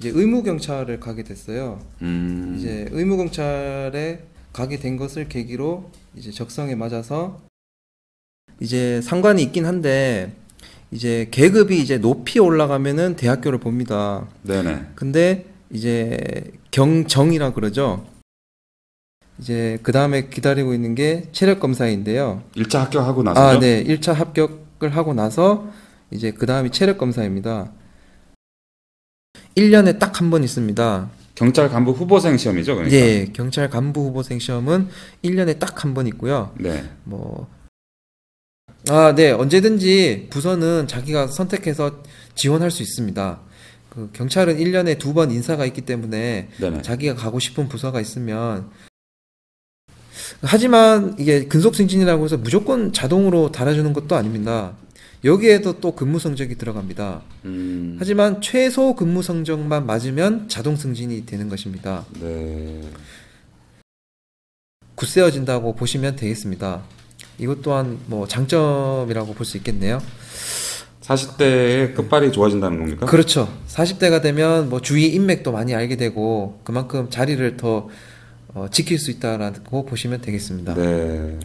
이제 의무 경찰을 가게 됐어요. 음. 이제 의무 경찰에 가게 된 것을 계기로 이제 적성에 맞아서 이제 상관이 있긴 한데 이제 계급이 이제 높이 올라가면은 대학교를 봅니다. 네네. 근데 이제 경정이라 그러죠. 이제 그 다음에 기다리고 있는 게 체력 검사인데요. 1차 합격하고 나서죠? 아, 네. 1차 합격을 하고 나서 이제 그 다음이 체력 검사입니다. 1년에 딱 한 번 있습니다. 경찰 간부 후보생 시험이죠, 그러니까. 예, 경찰 간부 후보생 시험은 1년에 딱 한 번 있고요. 네. 뭐 아, 네. 언제든지 부서는 자기가 선택해서 지원할 수 있습니다. 그 경찰은 1년에 두 번 인사가 있기 때문에 네네. 자기가 가고 싶은 부서가 있으면 하지만 이게 근속 승진이라고 해서 무조건 자동으로 달아주는 것도 아닙니다. 여기에도 또 근무 성적이 들어갑니다. 음. 하지만 최소 근무 성적만 맞으면 자동 승진이 되는 것입니다. 네. 굳세어진다고 보시면 되겠습니다. 이것 또한 뭐 장점이라고 볼 수 있겠네요. 40대의 끝발이 좋아진다는 겁니까? 그렇죠. 40대가 되면 뭐 주위 인맥도 많이 알게 되고 그만큼 자리를 더 어, 지킬 수 있다라고 보시면 되겠습니다. 네.